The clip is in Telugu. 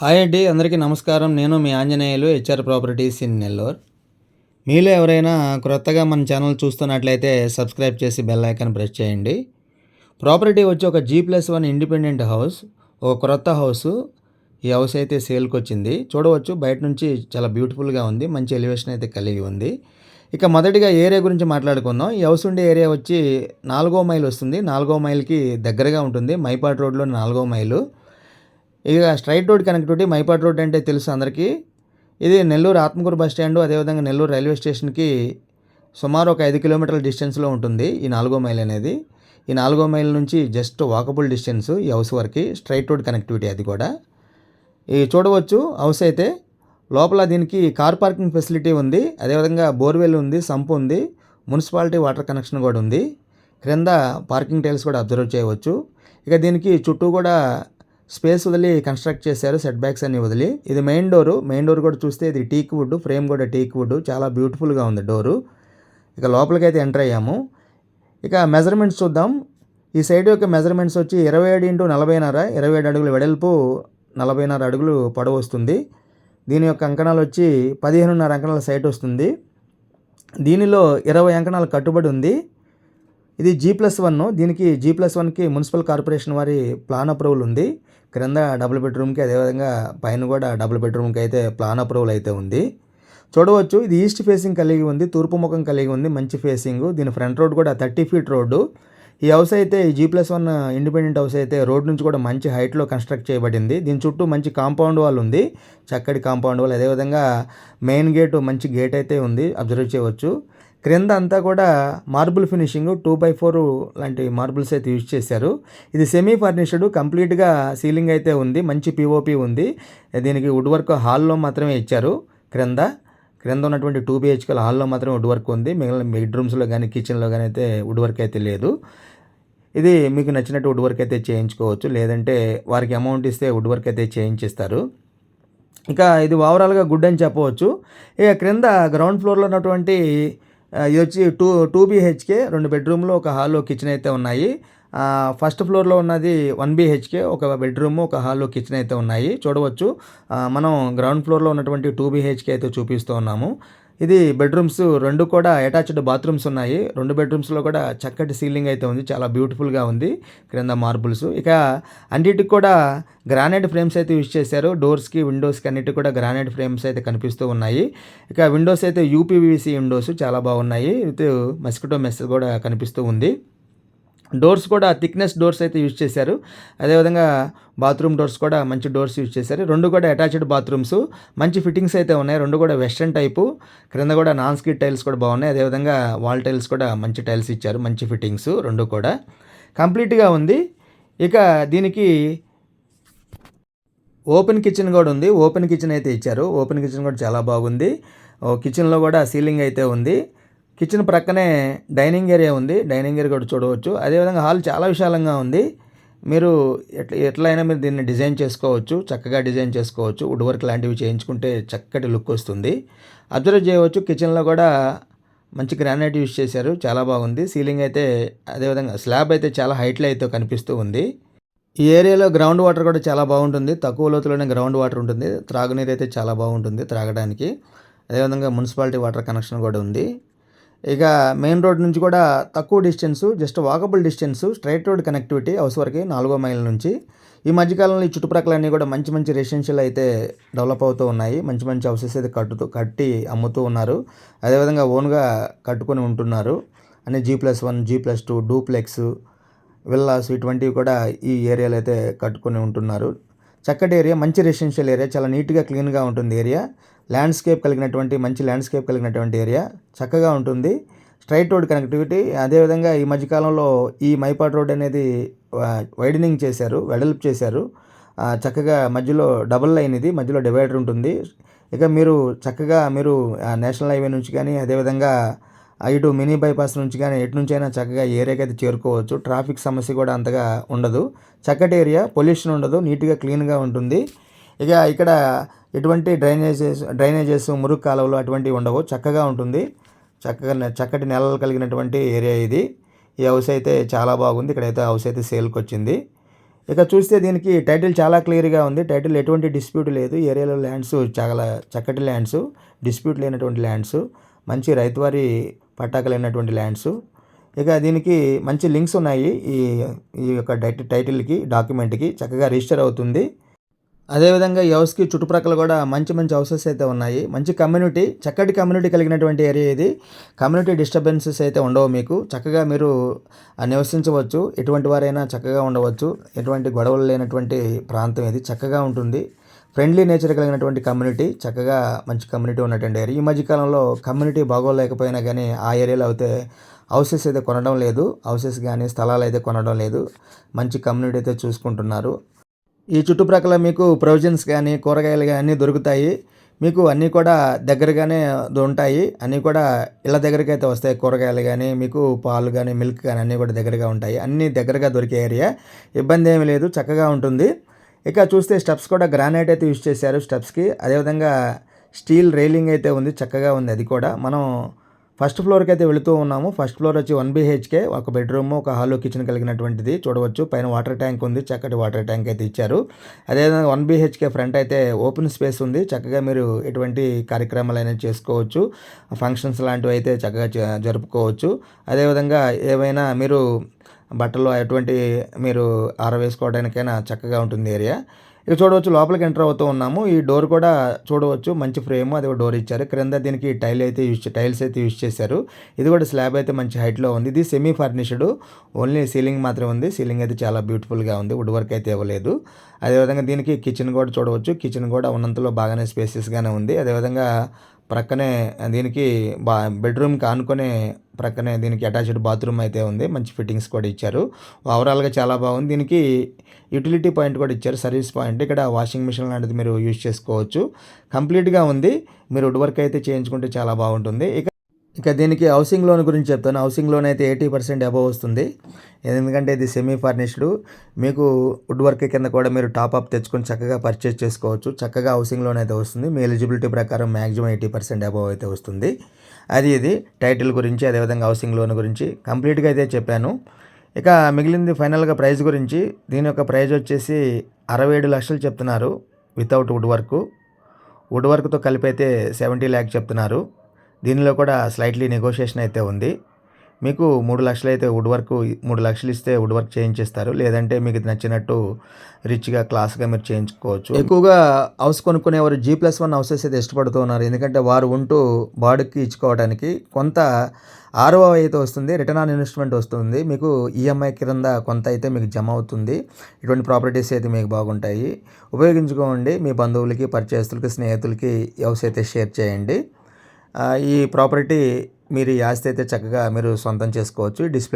హాయ్ అండి అందరికీ నమస్కారం. నేను మీ Anjaneyulu HR properties in Nellore. మీలో ఎవరైనా క్రొత్తగా మన ఛానల్ చూస్తున్నట్లయితే సబ్స్క్రైబ్ చేసి బెల్ ఐకాన్ ప్రెస్ చేయండి. ప్రాపర్టీ వచ్చి ఒక G plus one independent house ఒక క్రొత్త హౌస్. ఈ హౌస్ అయితే సేల్కి వచ్చింది చూడవచ్చు బయట నుంచి చాలా బ్యూటిఫుల్గా ఉంది. మంచి ఎలివేషన్ అయితే కలిగి ఉంది. ఇక మొదటిగా ఏరియా గురించి మాట్లాడుకుందాం. ఈ హౌస్ ఉండే ఏరియా వచ్చి నాలుగో మైల్ వస్తుంది. నాలుగో మైల్కి దగ్గరగా ఉంటుంది. మైపాట్ రోడ్లో నాలుగో మైలు. ఇక straight road connectivity Mypadu road అంటే తెలుసు అందరికీ. ఇది నెల్లూరు ఆత్మకూరు బస్ స్టాండ్ అదేవిధంగా నెల్లూరు రైల్వే స్టేషన్కి సుమారు ఒక ఐదు కిలోమీటర్ల డిస్టెన్స్లో ఉంటుంది ఈ నాలుగో మైల్ అనేది. ఈ నాలుగో మైల్ నుంచి జస్ట్ వాకబుల్ డిస్టెన్స్ ఈ హౌస్ వరకు స్ట్రైట్ రోడ్ కనెక్టివిటీ అది కూడా. ఈ చూడవచ్చు హౌస్ అయితే లోపల దీనికి కార్ పార్కింగ్ ఫెసిలిటీ ఉంది అదేవిధంగా బోర్వెల్ ఉంది సంప్ ఉంది మున్సిపాలిటీ వాటర్ కనెక్షన్ కూడా ఉంది. క్రింద పార్కింగ్ టైల్స్ కూడా అబ్జర్వ్ చేయవచ్చు. ఇక దీనికి చుట్టూ కూడా స్పేస్ వదిలి కన్స్ట్రక్ట్ చేశారు సెట్ బ్యాక్స్ అన్ని వదిలి. ఇది మెయిన్ డోరు మెయిన్ డోర్ కూడా చూస్తే ఇది టీక్ వుడ్ ఫ్రేమ్ కూడా టీక్ వుడ్ చాలా బ్యూటిఫుల్గా ఉంది డోరు ఇక లోపలికైతే ఎంటర్ అయ్యాము. ఇక మెజర్మెంట్స్ చూద్దాం. ఈ సైడ్ యొక్క మెజర్మెంట్స్ వచ్చి ఇరవై ఏడు ఇంటూ నలభైన్నర ఇరవై ఏడు అడుగులు వెడల్పు నలభైన్నర అడుగులు పొడవు వస్తుంది. దీని యొక్క అంకణాలు వచ్చి పదిహేనున్నర అంకణాల సైట్ వస్తుంది. దీనిలో ఇరవై అంకణాలు కట్టుబడి ఉంది. ఇది జీ ప్లస్ వన్ దీనికి జీ ప్లస్ వన్కి మున్సిపల్ కార్పొరేషన్ వారి ప్లాన్ అప్రూవల్ ఉంది. క్రింద డబుల్ బెడ్రూమ్కి అదేవిధంగా పైన కూడా డబుల్ బెడ్రూమ్కి అయితే ప్లాన్ అప్రూవల్ అయితే ఉంది. చూడవచ్చు ఇది ఈస్ట్ ఫేసింగ్ కలిగి ఉంది తూర్పు ముఖం కలిగి ఉంది మంచి ఫేసింగ్ దీని ఫ్రంట్ రోడ్ కూడా థర్టీ ఫీట్ రోడ్డు ఈ హౌస్ అయితే ఈ G plus one independent house అయితే రోడ్ నుంచి కూడా మంచి హైట్లో కన్స్ట్రక్ట్ చేయబడింది. దీని చుట్టూ మంచి కాంపౌండ్ వాల్ ఉంది. చక్కటి కాంపౌండ్ వాల్ అదేవిధంగా మెయిన్ గేట్ మంచి గేట్ అయితే ఉంది. అబ్జర్వ్ చేయవచ్చు. క్రింద అంతా కూడా marble finishing two by four లాంటి మార్బుల్స్ అయితే యూజ్ చేశారు. ఇది సెమీ ఫర్నిష్డ్ కంప్లీట్గా సీలింగ్ అయితే ఉంది మంచి పిఓపి ఉంది. దీనికి వుడ్ వర్క్ హాల్లో మాత్రమే ఇచ్చారు క్రింద. క్రింద ఉన్నటువంటి టూ బిహెచ్కేల హాల్లో మాత్రమే వుడ్ వర్క్ ఉంది. మిగిలిన బెడ్రూమ్స్లో కానీ కిచెన్లో కానీ అయితే వుడ్ వర్క్ అయితే లేదు. ఇది మీకు నచ్చినట్టు వుడ్ వర్క్ అయితే చేయించుకోవచ్చు. లేదంటే వారికి అమౌంట్ ఇస్తే వుడ్ వర్క్ అయితే చేయించిస్తారు. ఇక ఇది ఓవరాల్గా గుడ్ అని చెప్పవచ్చు. ఇక క్రింద గ్రౌండ్ ఫ్లోర్లో ఉన్నటువంటి ఇది వచ్చి టూ టూ బీహెచ్కే రెండు బెడ్రూమ్లు ఒక హాల్ కిచెన్ అయితే ఉన్నాయి. ఫస్ట్ ఫ్లోర్లో ఉన్నది వన్ బీహెచ్కే ఒక బెడ్రూమ్ ఒక హాల్ కిచెన్ అయితే ఉన్నాయి. చూడవచ్చు. మనం గ్రౌండ్ ఫ్లోర్లో ఉన్నటువంటి టూ బీహెచ్కే అయితే చూపిస్తూ ఉన్నాము. ఇది బెడ్రూమ్స్ రెండు కూడా అటాచ్డ్ బాత్రూమ్స్ ఉన్నాయి. రెండు బెడ్రూమ్స్లో కూడా చక్కటి సీలింగ్ అయితే ఉంది. చాలా బ్యూటిఫుల్గా ఉంది. క్రింద మార్బుల్స్ ఇక అన్నిటికి కూడా గ్రానైట్ ఫ్రేమ్స్ అయితే యూజ్ చేశారు. డోర్స్కి విండోస్కి అన్నిటికి కూడా గ్రానైట్ ఫ్రేమ్స్ అయితే కనిపిస్తూ ఉన్నాయి. ఇక విండోస్ అయితే యూపీవీసీ విండోస్ చాలా బాగున్నాయి. విత్ మస్కిటో మెస్ కూడా కనిపిస్తూ ఉంది. డోర్స్ కూడా థిక్నెస్ డోర్స్ అయితే యూజ్ చేశారు. అదేవిధంగా బాత్రూమ్ డోర్స్ కూడా మంచి డోర్స్ యూజ్ చేశారు. రెండు కూడా అటాచ్డ్ బాత్రూమ్స్ మంచి ఫిట్టింగ్స్ అయితే ఉన్నాయి. రెండు కూడా వెస్ట్రన్ టైపు క్రింద కూడా నాన్ స్కిట్ టైల్స్ కూడా బాగున్నాయి. అదేవిధంగా వాల్ టైల్స్ కూడా మంచి టైల్స్ ఇచ్చారు. మంచి ఫిట్టింగ్స్ రెండు కూడా. కంప్లీట్గా ఉంది. ఇక దీనికి ఓపెన్ కిచెన్ కూడా ఉంది. ఓపెన్ కిచెన్ అయితే ఇచ్చారు. ఓపెన్ కిచెన్ కూడా చాలా బాగుంది. Oh, కిచెన్లో కూడా సీలింగ్ అయితే ఉంది. కిచెన్ ప్రక్కనే డైనింగ్ ఏరియా ఉంది. డైనింగ్ ఏరియా కూడా చూడవచ్చు. అదేవిధంగా హాల్ చాలా విశాలంగా ఉంది. మీరు ఎట్లా ఎట్లయినా మీరు దీన్ని డిజైన్ చేసుకోవచ్చు. చక్కగా డిజైన్ చేసుకోవచ్చు. వుడ్ వర్క్ లాంటివి చేయించుకుంటే చక్కటి లుక్ వస్తుంది. అబ్జర్వ్ చేయవచ్చు. కిచెన్లో కూడా మంచి గ్రానైట్ యూజ్ చేశారు. చాలా బాగుంది. సీలింగ్ అయితే అదేవిధంగా స్లాబ్ అయితే చాలా హైట్లో అయితే కనిపిస్తూ ఉంది. ఈ ఏరియాలో గ్రౌండ్ వాటర్ కూడా చాలా బాగుంటుంది. తక్కువ లోతులోనే గ్రౌండ్ వాటర్ ఉంటుంది. త్రాగునీరు అయితే చాలా బాగుంటుంది త్రాగడానికి. అదేవిధంగా మున్సిపాలిటీ వాటర్ కనెక్షన్ కూడా ఉంది. ఇక మెయిన్ రోడ్ నుంచి కూడా తక్కువ distance just walkable distance straight road connectivity house వరకు నాలుగో మైల్ నుంచి. ఈ మధ్యకాలంలో ఈ చుట్టుప్రక్కలన్నీ కూడా మంచి మంచి రెసిడెన్షియల్ అయితే డెవలప్ అవుతూ ఉన్నాయి. మంచి మంచి హౌసెస్ అయితే కట్టుతూ కట్టి అమ్ముతూ ఉన్నారు. అదేవిధంగా ఓన్గా కట్టుకొని ఉంటున్నారు. అన్ని G plus one G plus two duplex villas ఇటువంటివి కూడా ఈ ఏరియాలో అయితే కట్టుకొని ఉంటున్నారు. చక్కటి ఏరియా మంచి రెసిడెన్షియల్ ఏరియా చాలా నీట్గా క్లీన్గా ఉంటుంది ఏరియా. ల్యాండ్స్కేప్ కలిగినటువంటి మంచి ల్యాండ్స్కేప్ కలిగినటువంటి ఏరియా. చక్కగా ఉంటుంది. స్ట్రైట్ రోడ్ కనెక్టివిటీ అదేవిధంగా ఈ మధ్యకాలంలో ఈ మైపాట్ రోడ్ అనేది వైడనింగ్ చేశారు వెడల్పు చేశారు. చక్కగా మధ్యలో డబుల్ లైన్ ఇది మధ్యలో డివైడర్ ఉంటుంది. ఇక మీరు చక్కగా మీరు నేషనల్ హైవే నుంచి కానీ అదేవిధంగా ఇటు మినీ బైపాస్ నుంచి కానీ ఎటు నుంచైనా చక్కగా ఏరియాకి అయితే చేరుకోవచ్చు ట్రాఫిక్ సమస్య కూడా అంతగా ఉండదు. చక్కటి ఏరియా పొల్యూషన్ ఉండదు నీట్గా క్లీన్గా ఉంటుంది. ఇక ఇక్కడ ఎటువంటి డ్రైనేజెస్ డ్రైనేజెస్ మురుగు కాలువలు అటువంటివి ఉండవు చక్కగా ఉంటుంది. చక్కగా చక్కటి నెలలు కలిగినటువంటి ఏరియా ఇది. ఈ హౌస్ అయితే చాలా బాగుంది. ఇక్కడైతే హౌస్ అయితే సేల్కి వచ్చింది. ఇక చూస్తే దీనికి టైటిల్ చాలా క్లియర్గా ఉంది. టైటిల్ ఎటువంటి డిస్ప్యూట్ లేదు. ఏరియాలో ల్యాండ్స్ చాలా చక్కటి ల్యాండ్స్ డిస్ప్యూట్ లేనటువంటి ల్యాండ్స్. మంచి రైతువారి పట్టాకలైనటువంటి ల్యాండ్స్. ఇక దీనికి మంచి లింక్స్ ఉన్నాయి. ఈ ఈ యొక్క డైట్ టైటిల్కి డాక్యుమెంట్కి చక్కగా రిజిస్టర్ అవుతుంది. అదేవిధంగా ఈ హౌస్కి చుట్టుప్రక్కల కూడా మంచి మంచి హౌసెస్ అయితే ఉన్నాయి. మంచి కమ్యూనిటీ చక్కటి కమ్యూనిటీ కలిగినటువంటి ఏరియా ఇది. కమ్యూనిటీ డిస్టర్బెన్సెస్ అయితే ఉండవు మీకు. చక్కగా మీరు నివసించవచ్చు. ఎటువంటి వారైనా చక్కగా ఉండవచ్చు. ఎటువంటి గొడవలు లేనటువంటి ప్రాంతం ఇది చక్కగా ఉంటుంది. ఫ్రెండ్లీ నేచర్ కలిగినటువంటి కమ్యూనిటీ చక్కగా మంచి కమ్యూనిటీ ఉన్నటువంటి ఏరియా. ఈ మధ్యకాలంలో కమ్యూనిటీ బాగోలేకపోయినా కానీ ఆ ఏరియాలో అయితే హౌసెస్ అయితే కొనడం లేదు. హౌసెస్ కానీ స్థలాలు అయితే కొనడం లేదు. మంచి కమ్యూనిటీ అయితే చూసుకుంటున్నారు. ఈ చుట్టుప్రక్కల మీకు ప్రొవిజన్స్ కానీ కూరగాయలు కానీ అన్నీ దొరుకుతాయి. మీకు అన్నీ కూడా దగ్గరగానే ఉంటాయి. అన్నీ కూడా ఇళ్ళ దగ్గరికి అయితే వస్తాయి. కూరగాయలు కానీ మీకు పాలు కానీ మిల్క్ కానీ అన్నీ కూడా దగ్గరగా ఉంటాయి. అన్నీ దగ్గరగా దొరికే ఏరియా. ఇబ్బంది ఏమీ లేదు. చక్కగా ఉంటుంది. ఇక చూస్తే స్టెప్స్ కూడా గ్రానైట్ అయితే యూజ్ చేశారు స్టెప్స్కి. అదేవిధంగా స్టీల్ రైలింగ్ అయితే ఉంది చక్కగా ఉంది అది కూడా. మనం ఫస్ట్ ఫ్లోర్కి అయితే వెళుతూ ఉన్నాము. ఫస్ట్ ఫ్లోర్ వచ్చి వన్ బీహెచ్కే ఒక బెడ్రూమ్ ఒక హాల్ కిచెన్ కలిగినటువంటిది చూడవచ్చు. పైన వాటర్ ట్యాంక్ ఉంది చక్కటి వాటర్ ట్యాంక్ అయితే ఇచ్చారు. అదేవిధంగా వన్ బీహెచ్కే ఫ్రంట్ అయితే ఓపెన్ స్పేస్ ఉంది చక్కగా మీరు ఎటువంటి కార్యక్రమాలు అయినా చేసుకోవచ్చు. ఫంక్షన్స్ లాంటివి అయితే చక్కగా జరుపుకోవచ్చు. అదేవిధంగా ఏవైనా మీరు బట్టలు ఎటువంటి మీరు ఆరవేసుకోవడానికైనా చక్కగా ఉంటుంది ఏరియా. ఇక చూడవచ్చు లోపలికి ఎంటర్ అవుతూ ఉన్నాము. ఈ డోర్ కూడా చూడవచ్చు మంచి ఫ్రేమ్ అది ఒక డోర్ ఇచ్చారు. క్రింద దీనికి టైల్ అయితే యూజ్ టైల్స్ అయితే యూజ్ చేశారు. ఇది కూడా స్లాబ్ అయితే మంచి హైట్లో ఉంది. ఇది సెమీ ఫర్నిష్డ్ ఓన్లీ సీలింగ్ మాత్రమే ఉంది. సీలింగ్ అయితే చాలా బ్యూటిఫుల్గా ఉంది. వుడ్ వర్క్ అయితే ఇవ్వలేదు. అదేవిధంగా దీనికి కిచెన్ కూడా చూడవచ్చు. కిచెన్ కూడా ఉన్నంతలో బాగానే స్పేసెస్గానే ఉంది. అదేవిధంగా ప్రక్కనే దీనికి బా బెడ్రూమ్కి ఆనుకునే ప్రక్కనే దీనికి అటాచ్డ్ బాత్రూమ్ అయితే ఉంది. మంచి ఫిట్టింగ్స్ కూడా ఇచ్చారు. ఓవరాల్గా చాలా బాగుంది. దీనికి యూటిలిటీ పాయింట్ కూడా ఇచ్చారు. Service point. ఇక్కడ వాషింగ్ మిషన్ లాంటిది మీరు యూజ్ చేసుకోవచ్చు. కంప్లీట్గా ఉంది. మీరు వుడ్ వర్క్ అయితే చేయించుకుంటే చాలా బాగుంటుంది. ఇక ఇక దీనికి హౌసింగ్ లోన్ గురించి చెప్తాను. హౌసింగ్ లోన్ అయితే ఎయిటీ పర్సెంట్ అబవ్ వస్తుంది. ఎందుకంటే ఇది సెమీ ఫర్నిష్డ్ మీకు వుడ్ వర్క్ కింద కూడా మీరు టాప్ అప్ తెచ్చుకొని చక్కగా పర్చేస్ చేసుకోవచ్చు. చక్కగా హౌసింగ్ లోన్ అయితే వస్తుంది. మీ ఎలిజిబిలిటీ ప్రకారం మ్యాక్సిమం ఎయిటీ పర్సెంట్ అబవ్ అయితే వస్తుంది. అది ఇది టైటిల్ గురించి అదేవిధంగా హౌసింగ్ లోన్ గురించి. కంప్లీట్గా అయితే చెప్పాను. ఇక మిగిలింది ఫైనల్గా ప్రైస్ గురించి. దీని యొక్క ప్రైజ్ వచ్చేసి అరవై ఏడు లక్షలు చెప్తున్నారు. వితౌట్ వుడ్ వర్క్ వుడ్ వర్క్తో కలిపి అయితే సెవెంటీ ల్యాక్ చెప్తున్నారు. దీనిలో కూడా స్లైట్లీ నెగోషియేషన్ అయితే ఉంది. మీకు మూడు లక్షలు అయితే వుడ్ వర్క్ మూడు లక్షలు ఇస్తే వుడ్ వర్క్ చేయించేస్తారు. లేదంటే మీకు నచ్చినట్టు రిచ్గా క్లాస్గా మీరు చేయించుకోవచ్చు. ఎక్కువగా హౌస్ కొనుక్కునేవారు జీ ప్లస్ వన్ హౌసెస్ అయితే ఇష్టపడుతూ ఉన్నారు. ఎందుకంటే వారు ఉంటూ బాడుకి ఇచ్చుకోవడానికి కొంత ఆర్ఓ అయితే వస్తుంది రిటర్న్ ఆన్ ఇన్వెస్ట్మెంట్ వస్తుంది. మీకు ఈఎంఐ క్రింద కొంత అయితే మీకు జమ అవుతుంది. ఇటువంటి ప్రాపర్టీస్ అయితే మీకు బాగుంటాయి. ఉపయోగించుకోండి. మీ బంధువులకి పరిచయస్తులకి స్నేహితులకి హౌస్ అయితే షేర్ చేయండి. ఈ ప్రాపర్టీ మీరు ఈ ఆస్తి అయితే చక్కగా మీరు సొంతం చేసుకోవచ్చు. డిస్ప్లే